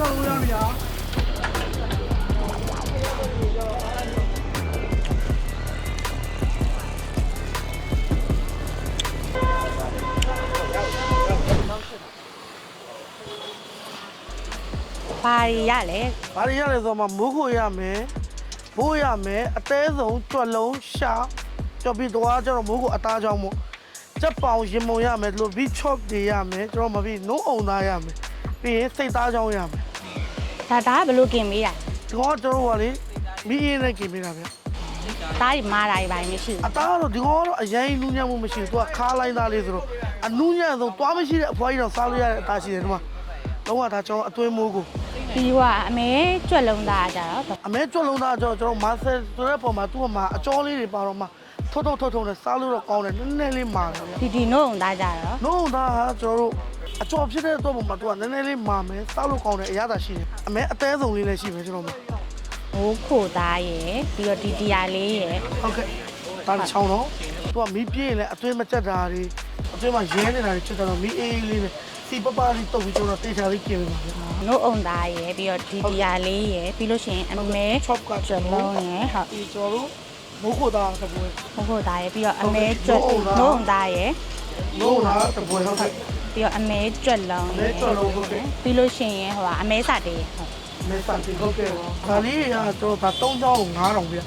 တော့လုံးရမရဘာတွေရလဲဘာတွေရလဲဆိုတော့မှမိုးခိုရမယ်ဘိုးရမယ်အသေးဆုံးကြွက်လုံးရှာကြော်ပြီးတော့ကျတော့မိုးခိုအသားကြောင်းမို့ချက်ပေါင်ရင်မုံရမယ်ဒီလိုဘီချော့တွေရမယ်ကျွန်တော်မပြီးနိုးအောင်သားရမယ်ပြီးရင်စိတ်သားကြောင်းရမယ် ဒါဒါကဘယ်လိုกินမေးတာ ဒီကောင်ကကျွန်တော်ကလေမီးရင်နဲ့กินပေးတာဗျ သားတွေမားတာတွေဘာတွေမရှိ အသားကတော့ဒီကောင်ကတော့အရင်နူးညံ့မှုမရှိဘူးသူကခါလိုက်သားလေးဆိုတော့အနူးညံ့ဆုံးသွားမရှိတဲ့အဖွားကြီးတော့စားလို့ရတဲ့အသားရှိတယ်ဒီမှာလုံးဝဒါကျွန်တော်အသွေးမိုးကို ဘူးပြီးတော့အမဲကြွက်လုံးသားကြတော့ အမဲကျွတ်လုံးသားကျွန်တော်ကျွန်တော်မာဆယ်ဆိုတဲ့ပုံမှာသူ့မှာအကြောလေးတွေပါတော့မှထုတ်ထုတ်ထုတ်ထုတ်နဲ့စားလို့တော့ကောင်းတယ်နည်းနည်းလေးမာတယ်ဗျ ဒီဒီနို့အောင်သားကြတော့ နှုံသားဟာကျွန်တော်တို့ အကျော်ဖြစ်တဲ့အတွက်ပုံမှာသူကနည်းနည်းလေးမာမယ်စားလို့ကောင်းတယ်အရသာရှိတယ်အမဲအသေးဆုံးလေးလည်းရှိမယ်ကျွန်တော်မှာဟိုးခိုသားရယ်ပြီးတော့ဒီဒီယာလေးရယ်ဟုတ်ကဲ့ဒါချောင်းတော့သူကမီးပြည့်ရင်လည်းအသွေးမကျက်တာတွေအသွေးမှာရဲနေတာတွေချက်တော့မီးအေးအေးလေးနဲ့စီပပလေးတုပ်ပြီးကျွန်တော်တေချာလေးกินပေးပါဗျာနို့အောင်သားရယ်ပြီးတော့ဒီဒီယာလေးရယ်ပြီးလို့ရှိရင်အမဲချော့ကကြွက်လုံးရယ်ဟုတ်ဒီကျွန်တော်တို့မိုးခိုသားတပွဲဟိုးခိုသားရယ်ပြီးတော့အမဲကြွက်နို့အောင်သားနို့အောင်သားရယ်မိုးလားတပွဲဟုတ်ကဲ့ ပြီးတော့အမဲကြွက်လုံး အမဲကြွက်လုံးဟုတ်ကဲ့ ပြီးလို့ရှိရင်ဟိုကအမဲစာတေးဟုတ် မဲစာတီဟုတ်ကဲ့ဒါလေးကကျွန်တော်ဒါ၃ချောင်းကို9000ဗျာ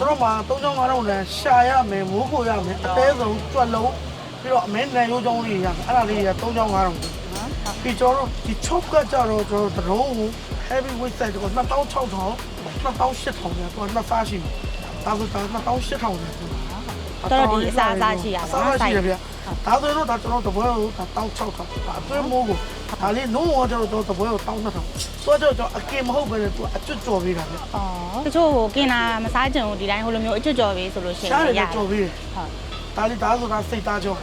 တို့မှာ၃ချောင်း9000နဲ့ရှာရမယ်မိုးခိုရမယ်အသေးဆုံးကြွက်လုံးပြီးတော့အမဲနံရိုးချောင်းလေးရမယ်အဲ့ဒါလေးက၃ချောင်း9000ဗျာ နော်ဟုတ် ဒီကျွန်တော်တို့ဒီချုပ်ကကြတော့ကျွန်တော်တို့တရုံးကို heavy weight size ကို2600 2800เนี่ยသူကနှစ်စားရှိတယ်ဒါဆိုတော့2800เนี่ย တော်တော်ဒီအစားအစားရှိရ အ ပါ စား တော့ ရှိရဗျာ ဒါဆိုတော့ဒါကျွန်တော်တပွဲကိုဒါ1600ဒါအတွင်းမိုးကိုဒါလေးလုံးဝကျွန်တော်တပွဲကို1200ဆိုတော့ကျွန်တော်အကင်မဟုတ်ပဲလေသူအကျွတ်ကြော်ပေးတာဗျာအော်တချို့ဟိုกินတာမစားကြဘူးဒီတိုင်းဟိုလိုမျိုးအကျွတ်ကြော်ပေးဆိုလို့ရှိရင်ရှားရရတယ်ကြော်ပေးတယ်ဟုတ်ဒါလေးဒါဆိုတာစိတ်သားကြော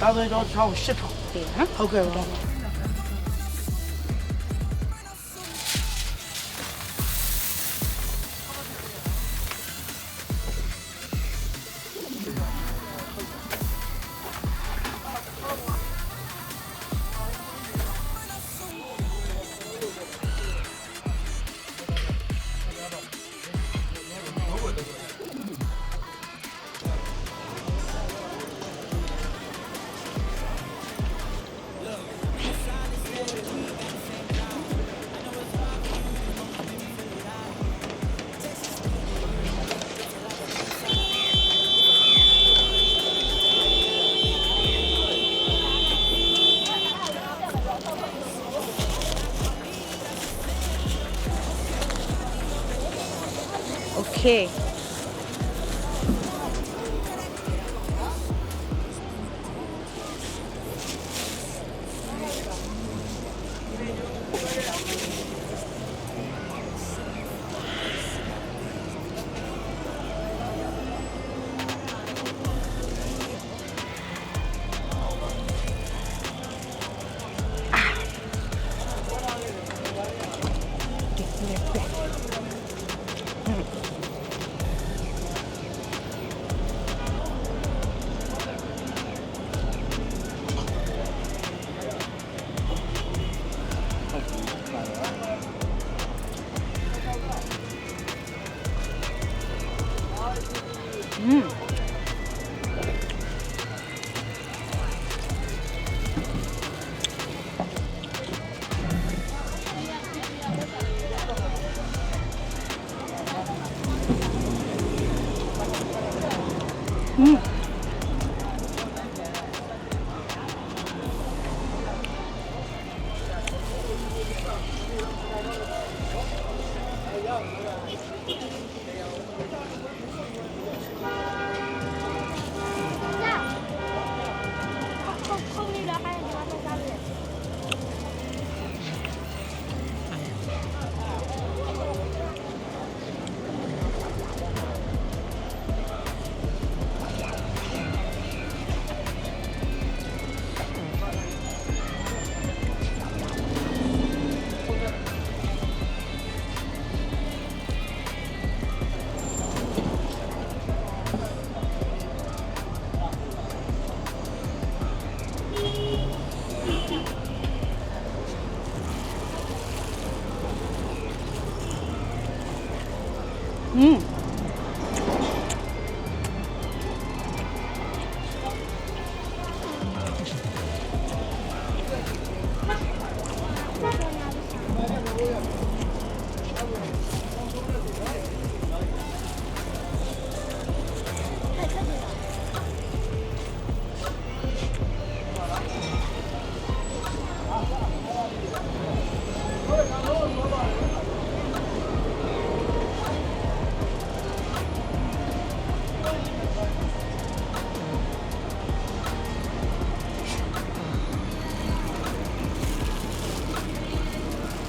ဒါဆိုတော့8000ပြီနော်ဟုတ်ကဲ့ပါ Okay.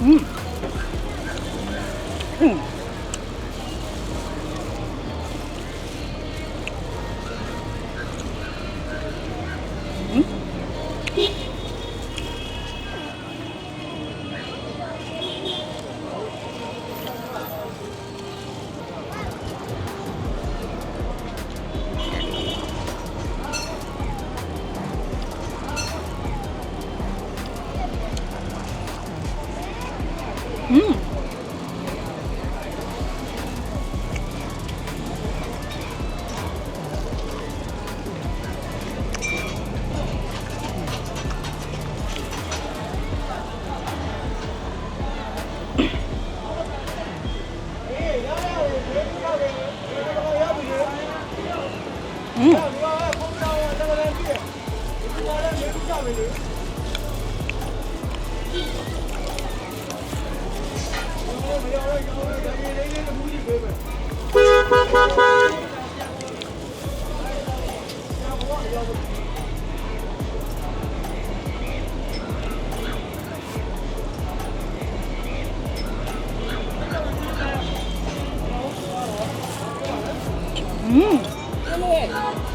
嗯。嗯。 음. 음. 配。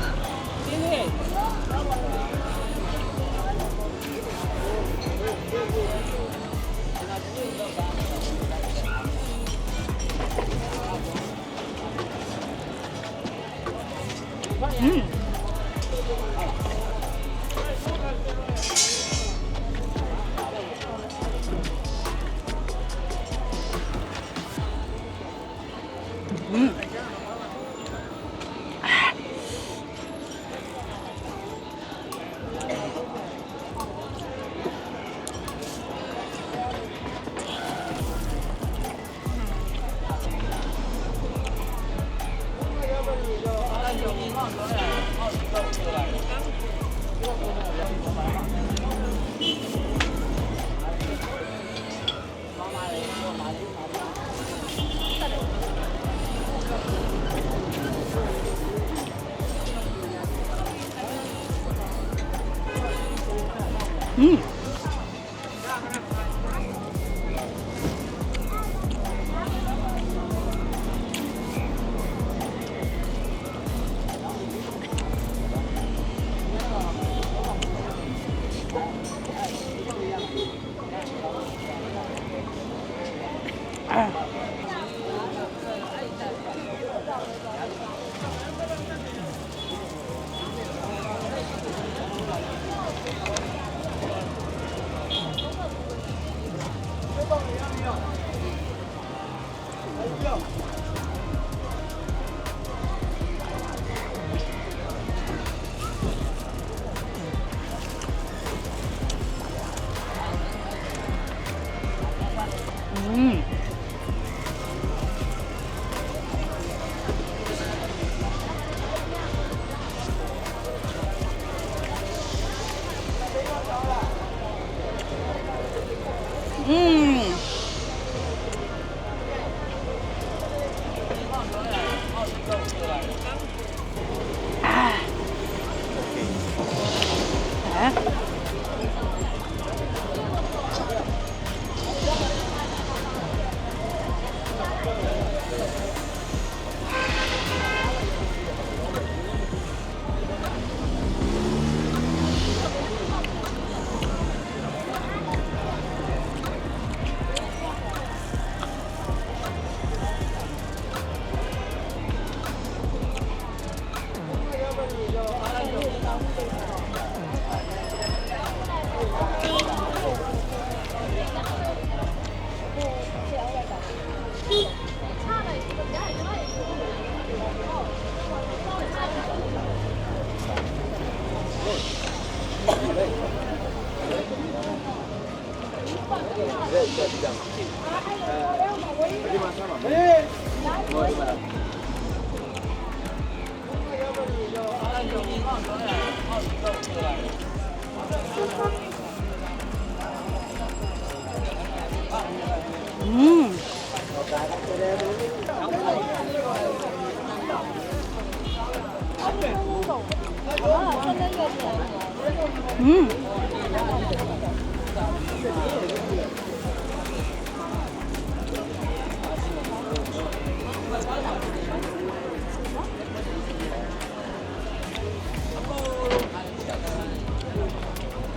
아. 자. 음. 음.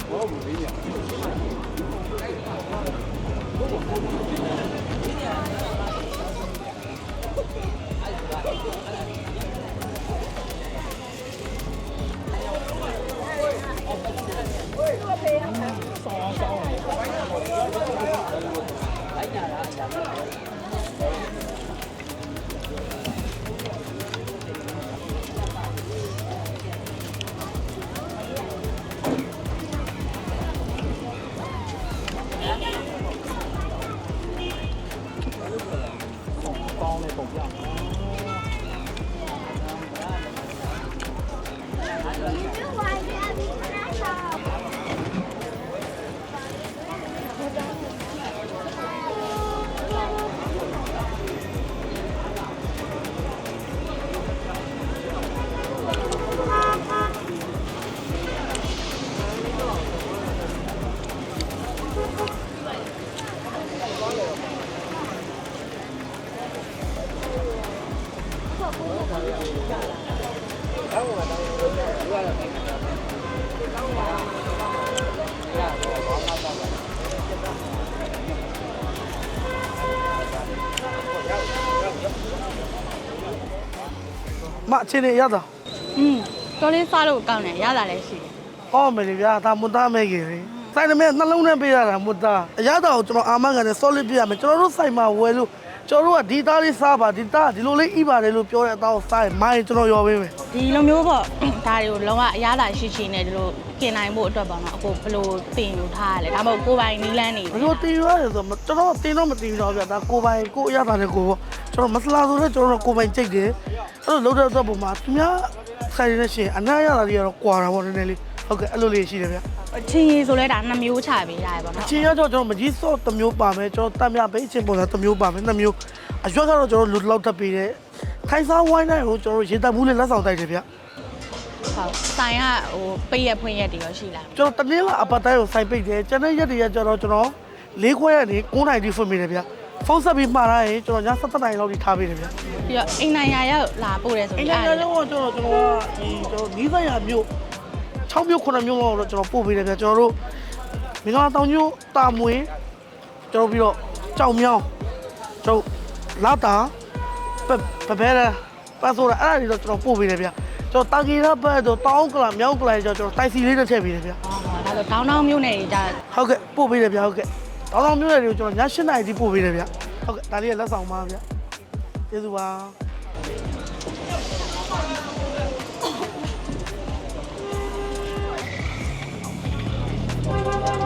我不理解。 ในตกยากนะ မအချင်းနေရတာอืมတော်လေးစားလို့ကောင်းတယ်ရတာလည်းရှိတယ်ဟောမယ်လေဗျာဒါမွတ်သားမဲကြီးလေဆိုင်နမဲနှလုံးနဲ့ပေးရတာမွတ်သားအရသာကိုကျွန်တော်အာမခံနဲ့ solid ပြရမယ်ကျွန်တော်တို့ဆိုင်မှာဝယ်လို့ ကျွန်တော်တို့ကဒီသားလေးစားပါဒီသားဒီလိုလေးဣပါတယ်လို့ပြောတဲ့အသားကိုစားရင်မိုင်းကျွန်တော်ရောပေးမယ်ဒီလိုမျိုးပေါ့ဒါတွေကိုလုံးဝအရသာရှိရှိနဲ့ဒီလိုกินနိုင်ဖို့အတွက်ပေါ့နော်အခုဘယ်လိုတင်ယူထားရလဲဒါမှမဟုတ်ကိုယ်ပိုင်နီးလန်းနေဘယ်လိုတင်ရတယ်ဆိုတော့ကျွန်တော်တင်တော့မတင်တော့ဗျာဒါကိုပိုင်ကိုအရသာနဲ့ကိုပေါ့ကျွန်တော်မစလာဆိုတော့ကျွန်တော်ကိုပိုင်ကြိတ်တယ်အဲ့လိုလုံးတဲ့အတွက်ပုံမှာသူများဆိုင်နေရှင်အနာရတာတွေကတော့ကွာတာပေါ့နည်းနည်းလေး ဟုတ်ကဲ့အဲ့လိုလေးရှိတယ်ဗျာအချင်းကြီးဆိုလဲဒါနှစ်မျိုးချပေးရတယ်ပေါ့နော်ချင်းရတော့ကျွန်တော်မကြီးစော့တစ်မျိုးပါမယ်ကျွန်တော်တတ်မြပိတ်ချင်းပုံစံတစ်မျိုးပါမယ်နှစ်မျိုးအရွက်ကတော့ကျွန်တော်လူတစ်လောက်တက်ပေးတယ်ထိုင်စားဝိုင်းတိုင်းကိုကျွန်တော်ရေတပ်မှုလေးလက်ဆောင်တိုက်တယ်ဗျဟုတ်ဆိုင်ကဟိုပိတ်ရဖွင့်ရက်တွေရောရှိလားကျွန်တော်တနေ့ကအပတ်တိုင်းကိုစိုက်ပိတ်တယ်ကျန်တဲ့ရက်တွေကကျွန်တော်ကျွန်တော်၄ခွဲရက်နေ9နိုင်တိဖွင့်ပေးတယ်ဗျဖုန်းဆက်ပြီးမှားရရင်ကျွန်တော်ည7နိုင်လောက်ထိထားပေးတယ်ဗျပြီးတော့အိမ်နိုင်ရရောက်လာပို့တယ်ဆိုအိပြီးမ်နိုင်ငံတော့ကျွန်တော်ကျွန်တော်ကဒီကျွန်တော်နီးစပ်ရမြို့ 6မြို့9မြို့လောက်တော့ကျွန်တော်ပို့ပေးတယ်ဗျကျွန်တော်တို့မင်္ဂလာတောင်ညို့တာမွေကျွန်တော်ပြီးတော့ကြောင်မြောင်းကျွန်တော်လာတာပပပရဲပတ်ဆိုရအဲ့ဒါတွေတော့ကျွန်တော်ပို့ပေးတယ်ဗျကျွန်တော်တာဂီရဘတ်တော့တောင်းကလာမြောင်းကလာကျွန်တော်တိုက်စီလေးနဲ့ထည့်ပေးတယ်ဗျဟောဒါဆိုတောင်းတောင်းမျိုးနဲ့ဒါဟုတ်ကဲ့ပို့ပေးတယ်ဗျဟုတ်ကဲ့တောင်းတောင်းမျိုးတွေကိုကျွန်တော်ည7နာရီထိပို့ပေးတယ်ဗျဟုတ်ကဲ့ဒါလေးကလက်ဆောင်ပါဗျကျေးဇူးပါ Dạ vâng